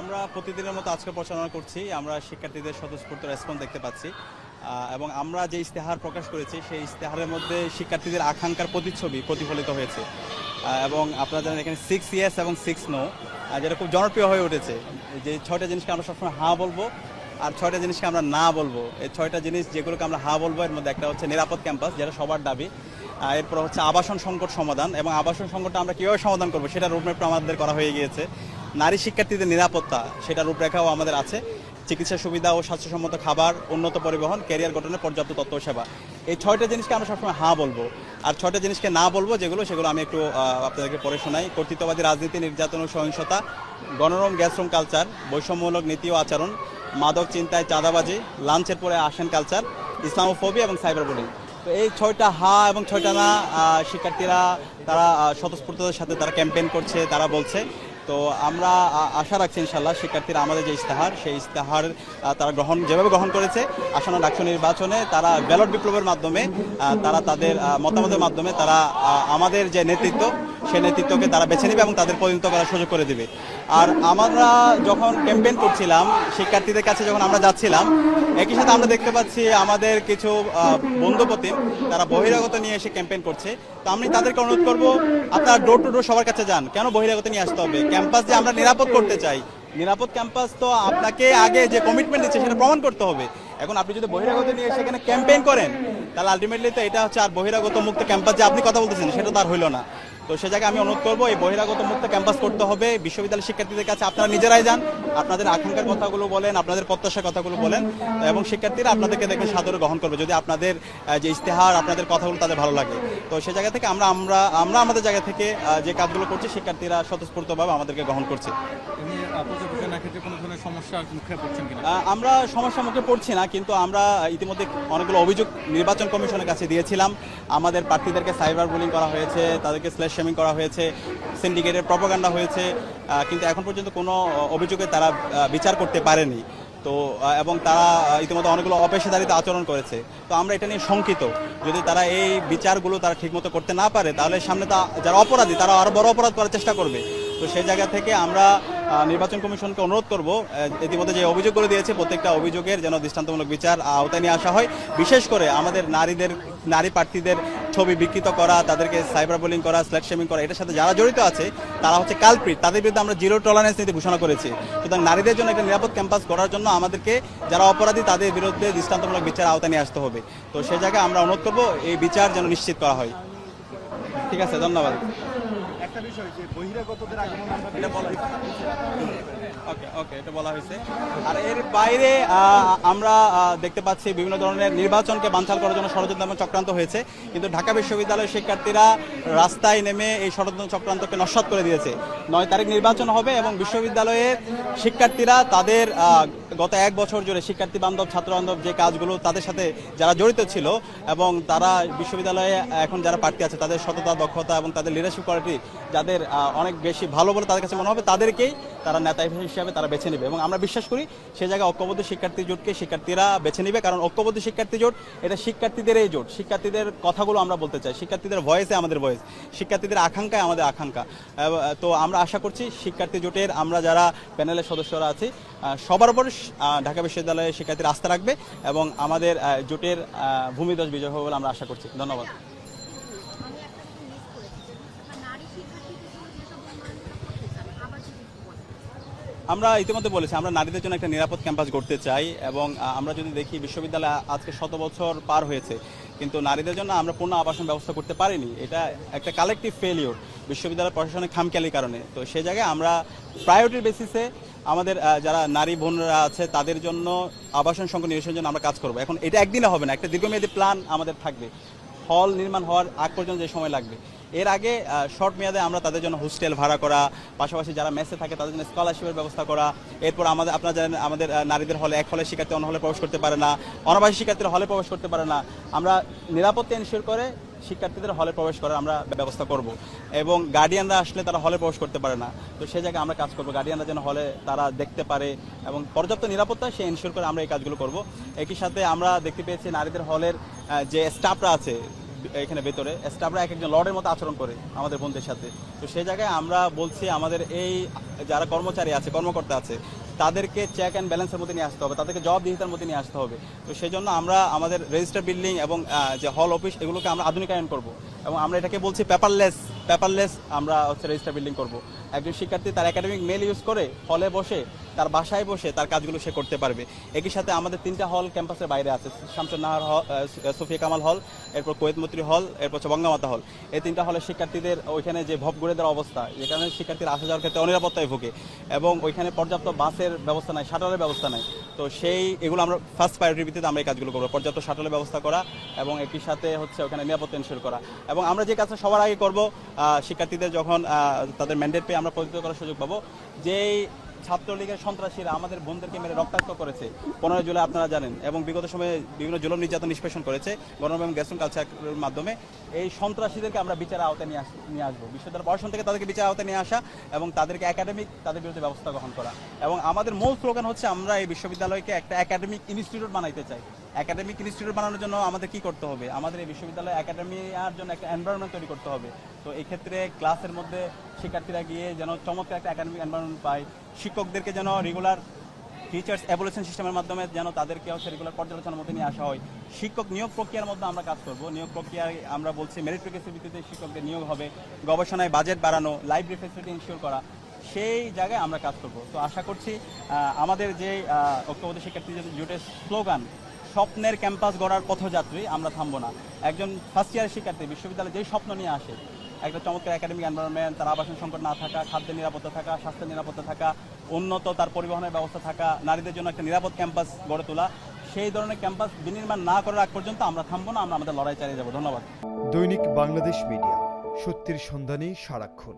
আমরা প্রতিদিনের মতো আজকে প্রচারণা করছি। আমরা শিক্ষার্থীদের স্বতঃস্ফূর্ত রেসপন্স দেখতে পাচ্ছি। এবং আমরা যে ইস্তেহার প্রকাশ করেছি, সেই ইস্তেহারের মধ্যে শিক্ষার্থীদের আকাঙ্ক্ষার প্রতিচ্ছবি প্রতিফলিত হয়েছে। এবং আপনারা জানেন এখানে সিক্স ইয়ার্স এবং সিক্স নো যেটা খুব জনপ্রিয় হয়ে উঠেছে। যে ছয়টা জিনিসকে আমরা সবসময় হ্যাঁ বলব আর ছয়টা জিনিসকে আমরা না বলব। এই ছয়টা জিনিস যেগুলোকে আমরা হ্যাঁ বলব, এর মধ্যে একটা হচ্ছে নিরাপদ ক্যাম্পাস, যেটা সবার দাবি। এরপর হচ্ছে আবাসন সংকট সমাধান এবং আবাসন সংকটটা আমরা কীভাবে সমাধান করব সেটা রূপরেখা আমাদের করা হয়ে গিয়েছে। নারী শিক্ষার্থীদের নিরাপত্তা সেটা রূপরেখাও আমাদের আছে। চিকিৎসা সুবিধা ও স্বাস্থ্যসম্মত খাবার, উন্নত পরিবহন, ক্যারিয়ার গঠনে পর্যাপ্ত তথ্য সেবা। এই ছয়টা জিনিসকে আমরা সবসময় হ্যাঁ বলব। আর ছয়টা জিনিসকে না বলব যেগুলো, সেগুলো আমি একটু আপনাদেরকে পড়ে শোনাই। কর্তৃত্ববাদী রাজনীতি, নির্যাতন ও সহিংসতা, গণরম, গ্যাসরুম কালচার বৈষম্যমূলক নীতি ও আচরণ, মাদক চিন্তায় চাঁদাবাজি, লাঞ্চের পরে আসেন কালচার ইসলামোফোবি এবং সাইবার বুলিং তো এই ছয়টা হা এবং ছয়টা না শিক্ষার্থীরা তারা স্বতঃস্ফূর্ততার সাথে তারা ক্যাম্পেইন করছে, তারা বলছে। তো আমরা আশা রাখছি ইনশাল্লাহ শিক্ষার্থীরা আমাদের যে ইস্তাহার সেই ইস্তাহার তারা গ্রহণ, যেভাবে গ্রহণ করেছে, আসন্ন ডাকসু নির্বাচনে তারা ব্যালট বিপ্লবের মাধ্যমে তারা তাদের মতামতের মাধ্যমে তারা আমাদের যে নেতৃত্ব সেই নেতৃত্বকে তারা বেছে নেবে এবং তাদের পরিণত করার সুযোগ করে দিবে। আর আমরা যখন ক্যাম্পেইন করছিলাম শিক্ষার্থীদের কাছে যখন আমরা যাচ্ছিলাম একই সাথে আমরা দেখতে পাচ্ছি আমাদের কিছু আহ, বন্ধুপতিম তারা বহিরাগত নিয়ে এসে ক্যাম্পেইন করছে। তো আমি তাদেরকে অনুরোধ করব আপনারা ডোর টু ডোর সবার কাছে যান। কেন বহিরাগত নিয়ে আসতে হবে? ক্যাম্পাস যে আমরা নিরাপদ করতে চাই নিরাপদ ক্যাম্পাস তো আপনাকে আগে যে কমিটমেন্ট দিচ্ছে সেটা প্রমাণ করতে হবে। এখন আপনি যদি বহিরাগত নিয়ে সেখানে ক্যাম্পেইন করেন তাহলে আলটিমেটলি তো এটা হচ্ছে আর বহিরাগত মুক্ত ক্যাম্পাস যে আপনি কথা বলতেছেন সেটা তো আর হইল না। তো সে জায়গায় আমি অনুরোধ করব, এই বহিরাগত মুক্ত ক্যাম্পাস করতে হবে। বিশ্ববিদ্যালয় শিক্ষার্থীদের কাছে আপনারা নিজেরাই যান। আপনাদের আকাঙ্ক্ষার কথাগুলো বলেন আপনাদের প্রত্যাশার কথাগুলো বলেন এবং শিক্ষার্থীরা আপনাদেরকে দেখে সাদরে গ্রহণ করবে যদি আপনাদের যে ইস্তেহার আপনাদের কথাগুলো তাদের ভালো লাগে। তো সে জায়গা থেকে আমরা আমরা আমরা আমাদের জায়গা থেকে যে কাজগুলো করছি শিক্ষার্থীরা স্বতঃস্ফূর্তভাবে আমাদেরকে গ্রহণ করছে। আমরা সমস্যার মুখে পড়ছি না কিন্তু আমরা ইতিমধ্যে অনেকগুলো অভিযোগ নির্বাচন কমিশনের কাছে দিয়েছিলাম। আমাদের প্রার্থীদেরকে সাইবার বুলিং করা হয়েছে তাদেরকে স্ল্যাশ শেমিং করা হয়েছে সিন্ডিকেটের প্রপাগান্ডা হয়েছে কিন্তু এখন পর্যন্ত কোনো অভিযোগে তারা আহ, বিচার করতে পারেনি। তো এবং তারা ইতিমধ্যে অনেকগুলো অপেশাদারিত আচরণ করেছে। তো আমরা এটা নিয়ে শঙ্কিত। যদি তারা এই বিচারগুলো তারা ঠিকমতো করতে না পারে তাহলে সামনে তা যারা অপরাধী তারা আরও বড় অপরাধ করার চেষ্টা করবে। তো সেই জায়গা থেকে আমরা নির্বাচন কমিশনকে অনুরোধ করব ইতিমধ্যে যে অভিযোগগুলো দিয়েছে প্রত্যেকটা অভিযোগের যেন দৃষ্টান্তমূলক বিচার আওতায় নিয়ে আসা হয়। বিশেষ করে আমাদের নারীদের নারী প্রার্থীদের ছবি বিকৃত করা, তাদেরকে সাইবার বুলিং করা স্ল্যাক শেমিং করা, এটার সাথে যারা জড়িত আছে, তারা হচ্ছে কালপ্রিট তাদের বিরুদ্ধে আমরা জিরো টলারেন্স নীতি ঘোষণা করেছি। সুতরাং নারীদের জন্য একটা নিরাপদ ক্যাম্পাস করার জন্য আমাদেরকে যারা অপরাধী, তাদের বিরুদ্ধে দৃষ্টান্তমূলক বিচার আওতায় নিয়ে আসতে হবে। তো সে জায়গায় আমরা অনুরোধ করব, এই বিচার যেন নিশ্চিত করা হয়। ঠিক আছে, ধন্যবাদ। বিষয় যে বহিরাগতদের আগমন এটা বলা ওকে ওকে এটা বলা হয়েছে। আর এর বাইরে আমরা দেখতে পাচ্ছি বিভিন্ন ধরনের নির্বাচনকে বানচাল করার জন্য ষড়যন্ত্র এবং চক্রান্ত হয়েছে। কিন্তু ঢাকা বিশ্ববিদ্যালয়ের শিক্ষার্থীরা রাস্তায় নেমে এই ষড়যন্ত্র চক্রান্তকে নস্বাত করে দিয়েছে। নয় তারিখ নির্বাচন হবে এবং বিশ্ববিদ্যালয়ের শিক্ষার্থীরা তাদের গত এক বছর জুড়ে শিক্ষার্থী বান্ধব, ছাত্র বান্ধব যে কাজগুলো তাদের সাথে যারা জড়িত ছিল এবং তারা বিশ্ববিদ্যালয়ে এখন যারা প্রার্থী আছে, তাদের সততা, দক্ষতা এবং তাদের লিডারশিপ কোয়ালিটি যাদের অনেক বেশি ভালো বলে তাদের কাছে মনে হবে, তাদেরকেই তারা নেতা হিসাবে তারা বেছে নেবে এবং আমরা বিশ্বাস করি সে জায়গায় ঐক্যবদ্ধ শিক্ষার্থী জোটকে শিক্ষার্থীরা বেছে নেবে কারণ ঐক্যবদ্ধ শিক্ষার্থী জোট, এটা শিক্ষার্থীদের এই জোট, শিক্ষার্থীদের কথাগুলো আমরা বলতে চাই, শিক্ষার্থীদের ভয়েসে আমাদের ভয়েস শিক্ষার্থীদের আকাঙ্ক্ষায় আমাদের আকাঙ্ক্ষা। তো আমরা আশা করছি শিক্ষার্থী জোটের আমরা যারা প্যানেলের সদস্যরা আছি সবার উপর ঢাকা বিশ্ববিদ্যালয়ের শিক্ষার্থীরা আস্থা রাখবে এবং আমাদের জোটের ভূমিদশ বিজয় হবে বলে আমরা আশা করছি। ধন্যবাদ। আমরা ইতিমধ্যে বলেছি, আমরা নারীদের জন্য একটা নিরাপদ ক্যাম্পাস গড়তে চাই এবং আমরা যদি দেখি বিশ্ববিদ্যালয় আজকে শত বছর পার হয়েছে, কিন্তু নারীদের জন্য আমরা পূর্ণ আবাসন ব্যবস্থা করতে পারিনি। এটা একটা কালেকটিভ ফেলিওর বিশ্ববিদ্যালয় প্রশাসনের খামখেয়ালির কারণে। তো সে জায়গায় আমরা প্রায়োরিটির বেসিসে আমাদের যারা নারী বোনরা আছে, তাদের জন্য আবাসন সংখ্যা নিরসনের জন্য আমরা কাজ করব। এখন এটা একদিনে হবে না, একটা দীর্ঘমেয়াদী প্ল্যান আমাদের থাকবে। হল নির্মাণ হওয়ার আগ পর্যন্ত যে সময় লাগবে। এর আগে শর্ট মেয়াদে আমরা তাদের জন্য হোস্টেল ভাড়া করা, পাশাপাশি যারা মেসে থাকে তাদের জন্য স্কলারশিপের ব্যবস্থা করা, এরপর আমাদের, আপনারা জানেন আমাদের নারীদের হলে এক হলে শিক্ষার্থী অন্য হলে প্রবেশ করতে পারে না, অনাবাসী শিক্ষার্থীরা হলে প্রবেশ করতে পারে না। আমরা নিরাপত্তা এনশিওর করে শিক্ষার্থীদের হলে প্রবেশ করার আমরা ব্যবস্থা করব। এবং গার্ডিয়ানরা আসলে তারা হলে প্রবেশ করতে পারে না। তো সেই জায়গায় আমরা কাজ করব। গার্ডিয়ানরা যেন হলে তারা দেখতে পারে এবং পর্যাপ্ত নিরাপত্তা, সে এনশিওর করে আমরা এই কাজগুলো করব। একই সাথে আমরা দেখতে পেয়েছি নারীদের হলের যে স্টাফরা আছে এখানে ভেতরে স্টাফরা এক একজন লর্ডের মতো আচরণ করে আমাদের বন্ধুদের সাথে। তো সেই জায়গায় আমরা বলছি আমাদের এই যারা কর্মচারী আছে, কর্মকর্তা আছে তাদেরকে চেক অ্যান্ড ব্যালেন্সের মধ্যে নিয়ে আসতে হবে, তাদেরকে জবাবদিহিতার মধ্যে নিয়ে আসতে হবে। তো সেই জন্য আমরা আমাদের রেজিস্টার বিল্ডিং এবং যে হল অফিস এগুলোকে আমরা আধুনিকায়ন করব। এবং আমরা এটাকে বলছি পেপারলেস পেপারলেস আমরা হচ্ছে রেজিস্টার বিল্ডিং করব। একজন শিক্ষার্থী তার একাডেমিক মেল ইউজ করে হলে বসে তার বাসায় বসে তার কাজগুলো সে করতে পারবে। একই সাথে আমাদের তিনটা হল ক্যাম্পাসের বাইরে আছে। শামসুন নাহার হল সুফিয়া কামাল হল এরপর কোয়েত মৈত্রী হল এরপর হচ্ছে বঙ্গমাতা হল এই তিনটা হলের শিক্ষার্থীদের ওইখানে যে ভব গড়ে দেওয়ার অবস্থা যেখানে শিক্ষার্থীরা আসা যাওয়ার ক্ষেত্রে অনিরাপত্তায় ভোগে এবং ওইখানে পর্যাপ্ত বাসের ব্যবস্থা নাই, শাটলের ব্যবস্থা নাই। তো সেই এগুলো আমরা ফার্স্ট প্রায়োরিটির ভিত্তিতে আমরা এই কাজগুলো করব, পর্যাপ্ত শাটলের ব্যবস্থা করা এবং একই সাথে হচ্ছে ওখানে নিরাপত্তা এনশিওর করা। এবং আমরা যে কাজটা সবার আগে করব শিক্ষার্থীদের যখন তাদের ম্যান্ডেট পেয়ে আমরা পরিচিত করার সুযোগ পাবো। যেই ছাত্রলীগের সন্ত্রাসীরা আমাদের বোনদেরকে মেরে রক্তাক্ত করেছে। পনেরো জুলাই আপনারা জানেন, এবং বিগত সময়ে বিভিন্ন জুলম নির্যাতন নিষ্পেষণ করেছে। গণম এবং গ্যাসন কালচারের মাধ্যমে এই সন্ত্রাসীদেরকে আমরা বিচার আওতায় নিয়ে আস, নিয়ে আসব। বিশ্ববিদ্যালয় প্রশাসন থেকে তাদেরকে বিচার আওতায় নিয়ে আসা এবং তাদেরকে একাডেমিক তাদের বিরুদ্ধে ব্যবস্থা গ্রহণ করা। এবং আমাদের মূল স্লোগান হচ্ছে, আমরা এই বিশ্ববিদ্যালয়কে একটা একাডেমিক ইনস্টিটিউট বানাইতে চাই। একাডেমিক ইনস্টিটিউট বানানোর জন্য আমাদের কি করতে হবে? আমাদের এই বিশ্ববিদ্যালয় একাডেমিয়ার জন্য একটা এনভায়রনমেন্ট তৈরি করতে হবে। তো এই ক্ষেত্রে ক্লাসের মধ্যে শিক্ষার্থীরা গিয়ে যেন চমৎকার একটা একাডেমিক এনভায়রনমেন্ট পায়। শিক্ষকদেরকে যেন রেগুলার টিচার্স অ্যাভলিউশন সিস্টেমের মাধ্যমে যেন তাদেরকে হচ্ছে রেগুলার পর্যালোচনার মধ্যে নিয়ে আসা হয়। শিক্ষক নিয়োগ প্রক্রিয়ার মধ্যে আমরা কাজ করব। নিয়োগ প্রক্রিয়ায় আমরা বলছি মেরিটোরিয়াসের ভিত্তিতে শিক্ষকদের নিয়োগ হবে। গবেষণায় বাজেট বাড়ানো লাইব্রেরি ফেসিলিটি ইনশিওর করা। সেই জায়গায় আমরা কাজ করব। তো আশা করছি আমাদের যে ঐক্যবদ্ধ শিক্ষার্থী জোটের স্লোগান, স্বপ্নের ক্যাম্পাস গড়ার পথযাত্রী, আমরা থামবো না। একজন ফার্স্ট ইয়ার শিক্ষার্থী, বিশ্ববিদ্যালয়ে যেই স্বপ্ন নিয়ে আসে, একটা চমৎকার একাডেমিক এনভায়রনমেন্ট তার আবাসন সংকট না থাকা, খাদ্যের নিরাপত্তা থাকা, স্বাস্থ্যের নিরাপত্তা থাকা, উন্নত তার পরিবহনের ব্যবস্থা থাকা, নারীদের জন্য একটা নিরাপদ ক্যাম্পাস গড়ে তোলা, সেই ধরনের ক্যাম্পাস বিনির্মাণ না করার আগ পর্যন্ত আমরা থামবো না, আমরা আমাদের লড়াই চালিয়ে যাব। ধন্যবাদ। দৈনিক বাংলাদেশ মিডিয়া, সত্যের সন্ধানে সারাক্ষণ।